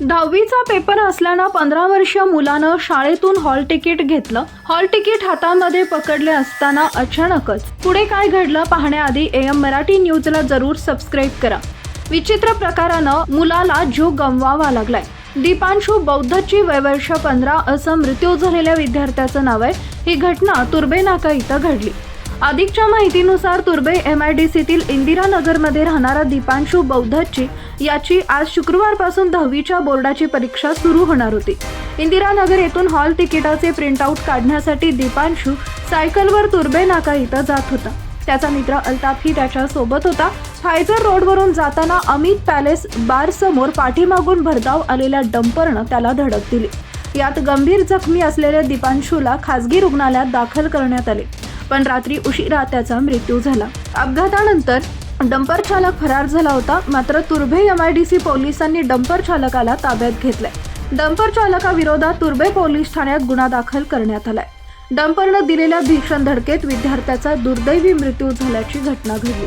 दहावीचा पेपर असल्यानं पंधरा वर्षीय मुलानं शाळेतून हॉल तिकीट घेतलं. हॉल तिकीट हातामध्ये पकडले असताना अचानकच पुढे काय घडलं पाहण्याआधी एम मराठी न्यूजला जरूर सबस्क्राईब करा. विचित्र प्रकारानं मुलाला जीव गमवावा लागलाय. दीपांशू बौद्धची वयवर्ष पंधरा असं मृत्यू झालेल्या विद्यार्थ्याचं नाव आहे. ही घटना तुर्बेनाका इथं घडली. अधिकच्या माहितीनुसार तुर्बे एम आय डी सीतील इंदिरानगरमध्ये राहणारा दीपांशू बौद्धची याची आज शुक्रवारपासून दहावीच्या बोर्डाची परीक्षा सुरू होणार होती. इंदिरानगर येथून हॉल तिकिटाचे प्रिंटआउट काढण्यासाठी दीपांशू सायकलवर तुर्बे नाका इथं जात होता. त्याचा मित्र अल्ताफही त्याच्या सोबत होता. फायझर रोडवरून जाताना अमित पॅलेस बार समोर पाठीमागून भरधाव आलेल्या डंपरनं त्याला धडक दिली. यात गंभीर जखमी असलेल्या दीपांशूला खासगी रुग्णालयात दाखल करण्यात आले. पण रात्री उशिरा त्याचा मृत्यू झाला. अपघातानंतर डंपर चालक फरार झाला होता मात्र Turbhe M I D C पोलिसांनी डंपर चालकाला ताब्यात घेतलंय. डंपर चालकाविरोधात तुर्भे पोलीस ठाण्यात गुन्हा दाखल करण्यात आलाय. डंपरनं दिलेल्या भीषण धडकेत विद्यार्थ्याचा दुर्दैवी मृत्यू झाल्याची घटना घडली.